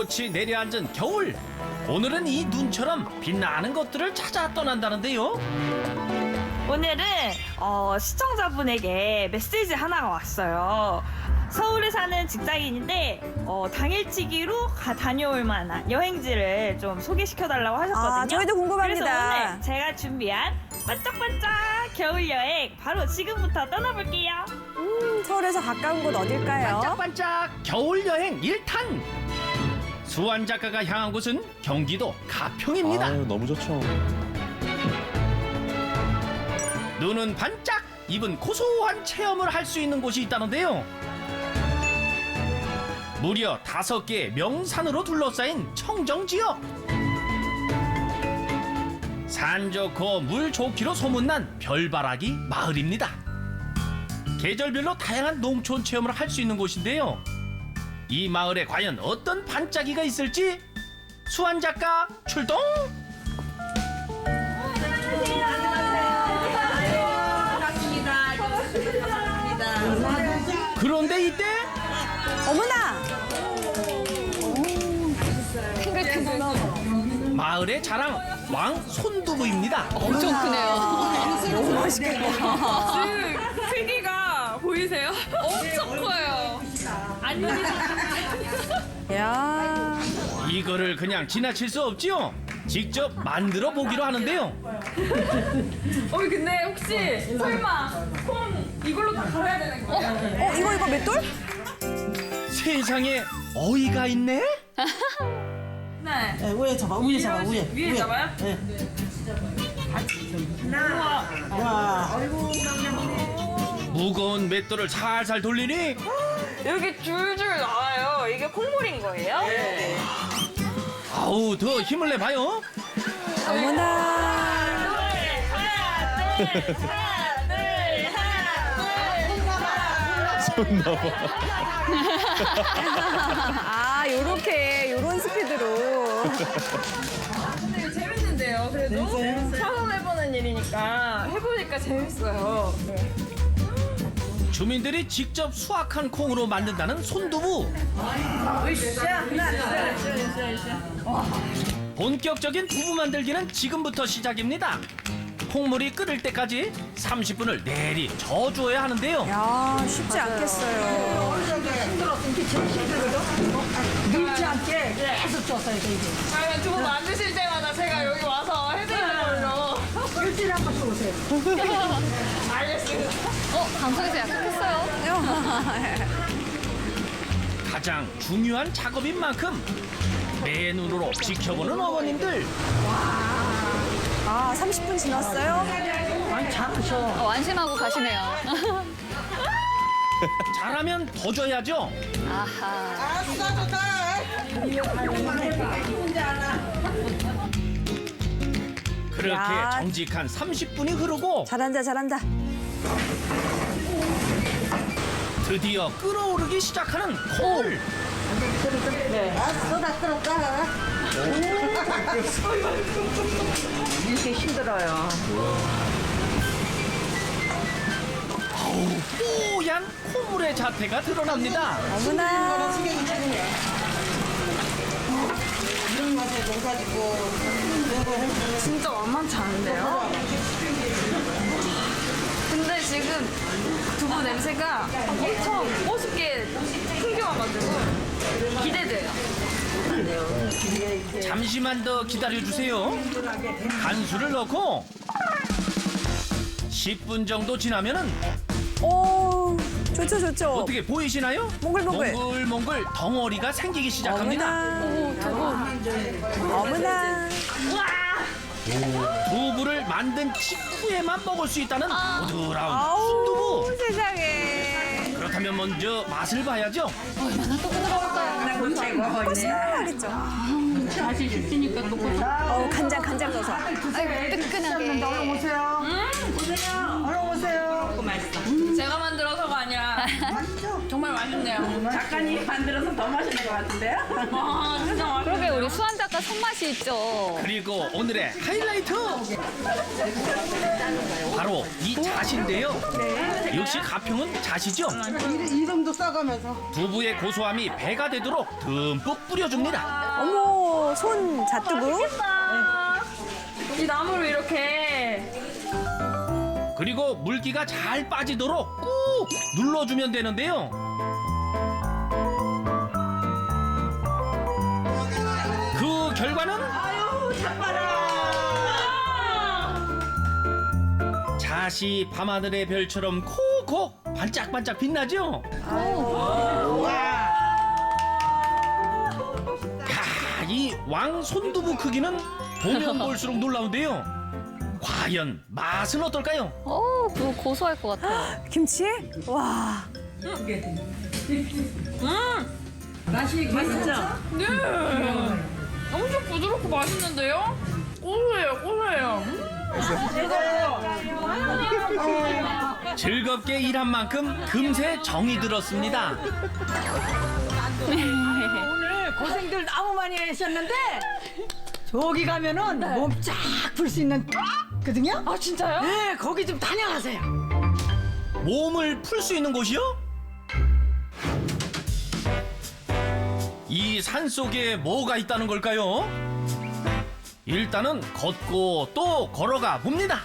꽃이 내려앉은 겨울. 오늘은 이 눈처럼 빛나는 것들을 찾아 떠난다는데요. 오늘은 어, 시청자분에게 메시지 하나가 왔어요. 서울에 사는 직장인인데 어, 당일치기로 가, 다녀올 만한 여행지를 좀 소개시켜 달라고 하셨거든요. 아, 저희도 궁금합니다. 그래서 오늘 제가 준비한 반짝반짝 겨울 여행 바로 지금부터 떠나볼게요. 음, 서울에서 가까운 곳 어딜까요? 반짝반짝 겨울 여행 1탄. 수완 작가가 향한 곳은 경기도 가평입니다. 아유, 너무 좋죠. 눈은 반짝, 입은 고소한 체험을 할 수 있는 곳이 있다는데요. 무려 다섯 개의 명산으로 둘러싸인 청정 지역. 산 좋고 물 좋기로 소문난 별바라기 마을입니다. 계절별로 다양한 농촌 체험을 할 수 있는 곳인데요. 이 마을에 과연 어떤 반짝이가 있을지 수완 작가 출동! 그런데 이때 어머나! 마을의 자랑 왕 손두부입니다. 엄청 크네요. 너무 맛있겠다. 크기가 보이세요? 엄청 커요. 야 이거를 그냥 지나칠 수 없지요. 직접 만들어 보기로 하는데요. 어이 근데 혹시 설마 콩 이걸로 다 갈아야 되는 거예요? 어, 이거, 이거 맷돌? 세상에 어이가 있네. 네. 네, 위에 잡아, 위에 잡아, 위에. 위에 잡아요? 네. 와, 무거운 맷돌을 살살 돌리니 여기 줄줄 나와요. 이게 콩물인 거예요? 아우 더 힘을 내 봐요. 어머나. 하나, 둘, 하나, 둘, 하나, 둘, 아, 요렇게, 요런 스피드로. 근데 재밌는데요, 그래도? 처음 해보는 일이니까 해보니까 재밌어요. 주민들이 직접 수확한 콩으로 만든다는 손두부. 본격적인 두부 만들기는 지금부터 시작입니다. 콩물이 끓을 때까지 30분을 내리 저어줘야 하는데요. 야 쉽지 않겠어요. 밀지 않게 계속 돼, 이제. 그러면 두부 만드실 때마다 제가 여기 와서 해드리는 걸로. 일주일에 한 번씩 오세요. 알겠습니다. 어, 방송에서 약속했어요. 가장 중요한 작업인 만큼 내 눈으로 지켜보는 어머님들. 아, 30분 지났어요? 아니, 잘하셔. 어, 안심하고 가시네요. 잘하면 더 줘야죠. 아하. 그렇게 야. 정직한 30분이 흐르고 잘한다, 잘한다. 드디어 끓어오르기 시작하는 콩물. 이렇게 힘들어요. 뽀얀 콩물의 자태가 드러납니다. 어머나. 이런 맛에 농사 짓고, 진짜 만만치 않은데요? 근데 지금 두부 냄새가 엄청 멋있게 풍겨와가지고 기대돼요. 잠시만 더 기다려주세요. 간수를 넣고 10분 정도 지나면은 오, 좋죠, 좋죠. 어떻게 보이시나요? 몽글몽글. 몽글몽글 덩어리가 생기기 시작합니다. 어머나. 어머나. 두부를 만든 직후에만 먹을 수 있다는 부드러운 아우, 순두부. 세상에. 그렇다면 먼저 맛을 봐야죠. 하겠죠. 어, 간장, 간장 넣어서. 뜨끈하게. 오세요. 오세요. 얼른 오세요. 제가 만들어서 가 아니라 정말 맛있네요. 작가님 만들어서 더 맛있는 것 같은데요? 와, 진짜 맛있어. 그러게 우리 수환 작가 손맛이 있죠. 그리고 오늘의 하이라이트 바로 이 잣인데요 역시 가평은 잣이죠 이름도 써가면서. 두부의 고소함이 배가 되도록 듬뿍 뿌려줍니다 어머, 손 잣두부. 이 나무를 이렇게 그리고 물기가 잘 빠지도록 꾹 눌러주면 되는데요 그 결과는 잣이 밤하늘의 별처럼 콕콕 반짝반짝 빛나죠? 야, 이 왕 손두부 크기는 보면 볼수록 놀라운데요. 과연 맛은 어떨까요? 어, 그거 고소할 것 같아요. 김치? 와. 맛이 맛있죠? 네. 엄청 부드럽고 맛있는데요? 고소해요, 고소해요. 즐겁게 일한 만큼 금세 정이 들었습니다. 오늘 고생들 너무 많이 하셨는데 저기 가면은 몸 쫙 풀 수 있는 거든요? 아, 진짜요? 네, 거기 좀 다녀가세요. 몸을 풀 수 있는 곳이요? 이 산 속에 뭐가 있다는 걸까요? 일단은 걷고 또 걸어가 봅니다.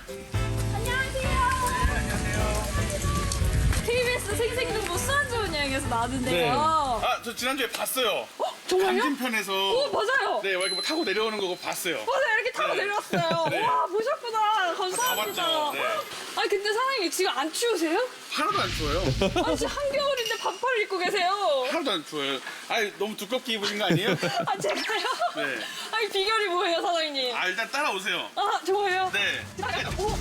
KBS 생생정보 수완 좋은 여행에서 나왔는데요. 아, 저 지난주에 봤어요. 정말요? 강진편에서. 오, 맞아요. 네, 이렇게 뭐 타고 내려오는 거고 봤어요. 맞아요, 타고 네. 내려왔어요. 네. 와, 보셨구나. 감사합니다. 봤죠. 네. 아니, 근데 사장님 지금 안 추우세요? 하나도 안 추워요. 아, 지금 한겨울인데 반팔 입고 계세요. 하나도 안 추워요. 아니, 너무 두껍게 입으신 거 아니에요? 아, 제가요? 네. 아니, 비결이 뭐예요, 사장님? 아, 일단 따라오세요. 아, 좋아요. 네. 오,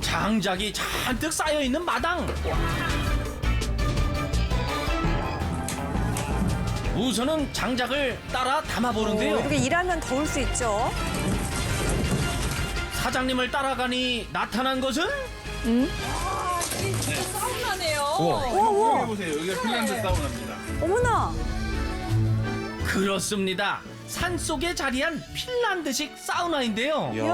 장작이 잔뜩 쌓여 있는 마당. 우선은 장작을 따라 담아 어, 보는데요. 이렇게 일하면 더울 수 있죠. 사장님을 따라가니 나타난 것은 사운나네요. 우와, 우와. 해보세요. 여기가 핀란드 사우나입니다. 어머나. 그렇습니다. 산 속에 자리한 핀란드식 사우나인데요. 이야.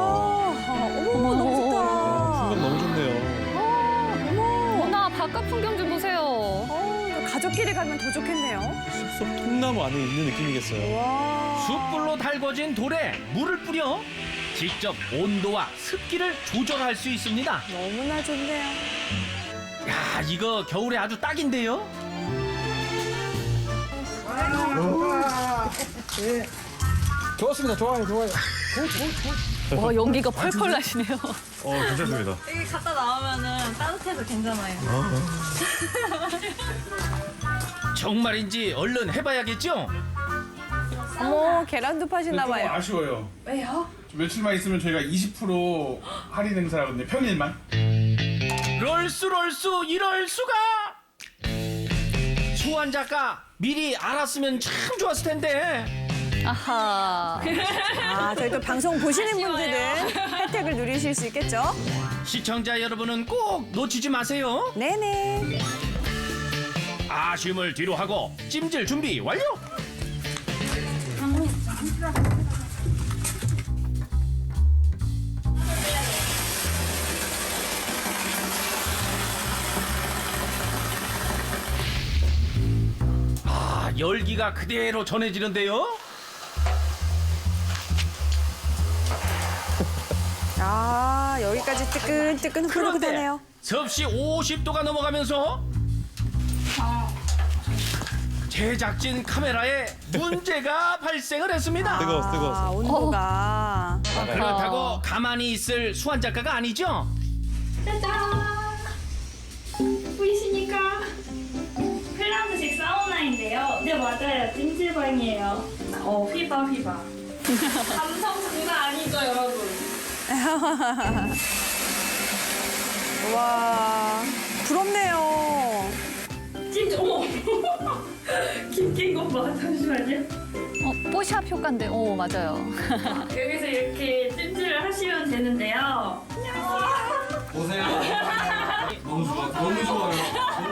어, 가족끼리 가면 더 좋겠네요. 숲속 통나무 안에 있는 느낌이겠어요. 와. 숯불로 달궈진 돌에 물을 뿌려 직접 온도와 습기를 조절할 수 있습니다. 너무나 좋네요. 야, 이거 겨울에 아주 딱인데요. 좋았습니다. 좋아요, 좋아요. 와, 연기가 펄펄 나시네요. 어, 괜찮습니다. 여기 갔다 나오면은 따뜻해서 괜찮아요. 정말인지 얼른 해봐야겠죠? 어머, 계란도 파시나 좀 봐요. 아쉬워요. 왜요? 며칠만 있으면 저희가 20% 할인 행사하거든요. 평일만. 럴수 럴수 이럴 수가 수환 작가 미리 알았으면 참 좋았을 텐데 아하. 아, 저희 또 방송 보시는 분들은 혜택을 누리실 수 있겠죠? 시청자 여러분은 꼭 놓치지 마세요 네네. 아쉬움을 뒤로 하고 찜질 준비 완료 아 열기가 그대로 전해지는데요 아, 여기까지 뜨끈뜨끈 흐르고 되네요. 섭씨 50도가 넘어가면서 제작진 카메라에 문제가 발생을 했습니다. 뜨거워서, 아, 뜨거워서. 온도가. 그렇다고 가만히 있을 수환 작가가 아니죠? 짜잔! 보이시니까? 핀란드식 사우나인데요. 네, 맞아요. 찜질방이에요. 어, 휘바, 휘바. 감성 장난 아니죠, 여러분? 와, 부럽네요. 김낀 것 봐. 잠시만요. 어, 뽀샵 효과인데, 오, 맞아요. 여기서 이렇게 찜질을 하시면 되는데요. 안녕. 오세요. 너무 좋아, 너무 좋아요.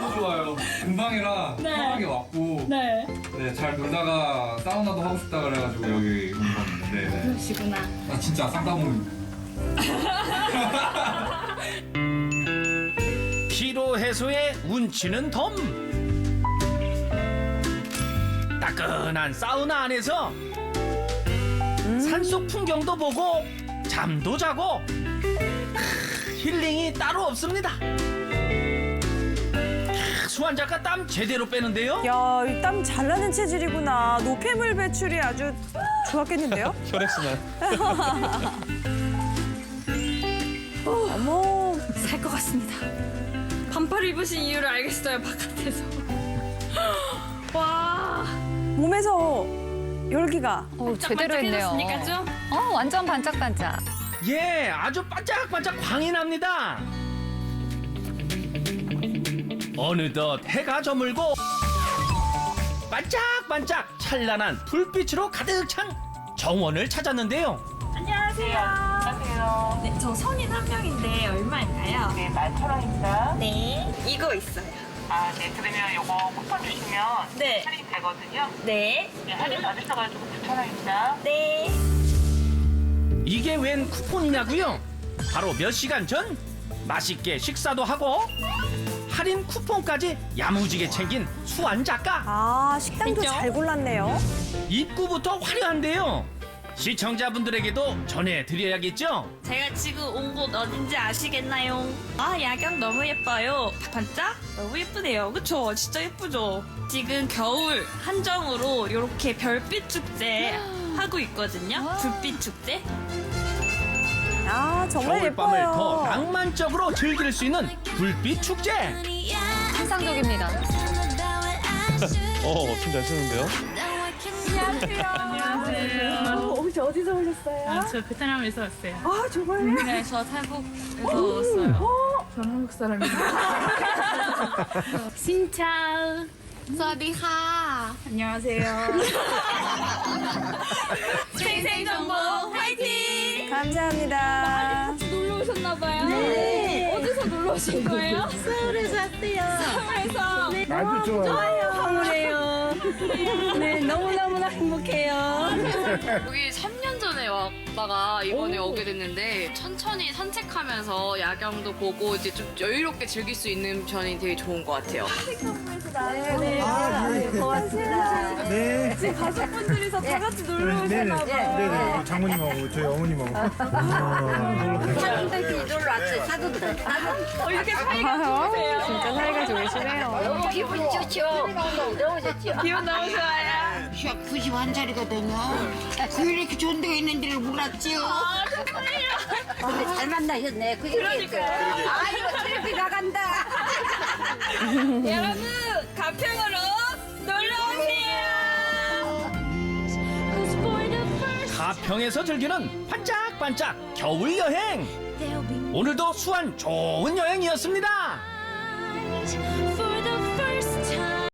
너무 좋아요. 금방이라 편하게 왔고, 네. 네, 잘 놀다가 사우나도 하고 싶다 그래가지고 여기 온 건데, 네, 네. 그러시구나. 아, 진짜 쌍따봉. 피로 해소에 운치는 덤. 따끈한 사우나 안에서 산속 풍경도 보고 잠도 자고 크, 힐링이 따로 없습니다. 크, 수환 작가 땀 제대로 빼는데요. 야, 이 땀 잘 나는 체질이구나. 노폐물 배출이 아주 좋았겠는데요? 혈액순환. 어머, 살 것 같습니다. 반팔 입으신 이유를 알겠어요, 바깥에서. 와. 몸에서 열기가. 어, 제대로 했네요. 반짝반짝해졌습니까, 좀? 어, 완전 반짝반짝. 예, 아주 반짝반짝 광이 납니다. 어느덧 해가 저물고 반짝반짝 찬란한 불빛으로 가득 찬 정원을 찾았는데요. 안녕하세요. 안녕하세요. 네, 저 성인 한 명인데 얼마인가요? 네, 만천원입니다. 네. 이거 있어요. 아, 네, 그러면 요거 쿠폰 주시면 네. 할인 되거든요. 네. 네, 할인 받으셔가지고 9천원입니다. 네. 이게 웬 쿠폰이냐고요? 바로 몇 시간 전 맛있게 식사도 하고 할인 쿠폰까지 야무지게 챙긴 수완 작가. 아, 식당도 진짜? 잘 골랐네요. 입구부터 화려한데요. 시청자분들에게도 전해드려야겠죠? 제가 지금 온 곳 어딘지 아시겠나요? 아, 야경 너무 예뻐요. 반짝? 너무 예쁘네요. 그쵸? 진짜 예쁘죠? 지금 겨울 한정으로 이렇게 별빛 축제 하고 있거든요. 불빛 축제. 아, 정말 겨울밤을 예뻐요. 더 낭만적으로 즐길 수 있는 불빛 축제. 환상적입니다. 어, 춤 잘 추는데요? 혹시 어디서 오셨어요? 아, 저 베트남에서 왔어요. 아, 정말요? 네, 저 탈북에서 왔어요. 저 한국 사람입니다. 신차. 안녕하세요. 생생정보 화이팅! 감사합니다. 놀러 오셨나봐요. 네. 어디서 놀러 오신 거예요? 서울에서 왔대요. 서울에서. 아주 좋아요. 서울에요. 네, 너무 너무나 행복해요. 여기 3년 전에 왔다가 이번에 오게 됐는데 천천히 산책하면서 야경도 보고 이제 좀 여유롭게 즐길 수 있는 편이 되게 좋은 것 같아요. 고맙습니다. 네. 지금 가족 분들이서 다 같이 놀러 오셨나 봐요. 네네. 장모님하고 저희 어머님하고. 사돈들 놀러 왔어요. 사돈들. 어, 이렇게 사이가 좋으세요. 진짜 사이가 좋으시네요. 기분 좋죠. 너무 좋죠. 기분 너무 좋아요. 91살이거든요. 왜 이렇게 좋은 데가 있는 줄을 몰랐지요. 근데 잘 만나셨네. 그러니까요. 아, 이거 텔레비 나간다. 여러분, 가평으로 놀러 오세요. 가평에서 즐기는 반짝반짝 겨울 여행. 오늘도 수완 좋은 여행이었습니다.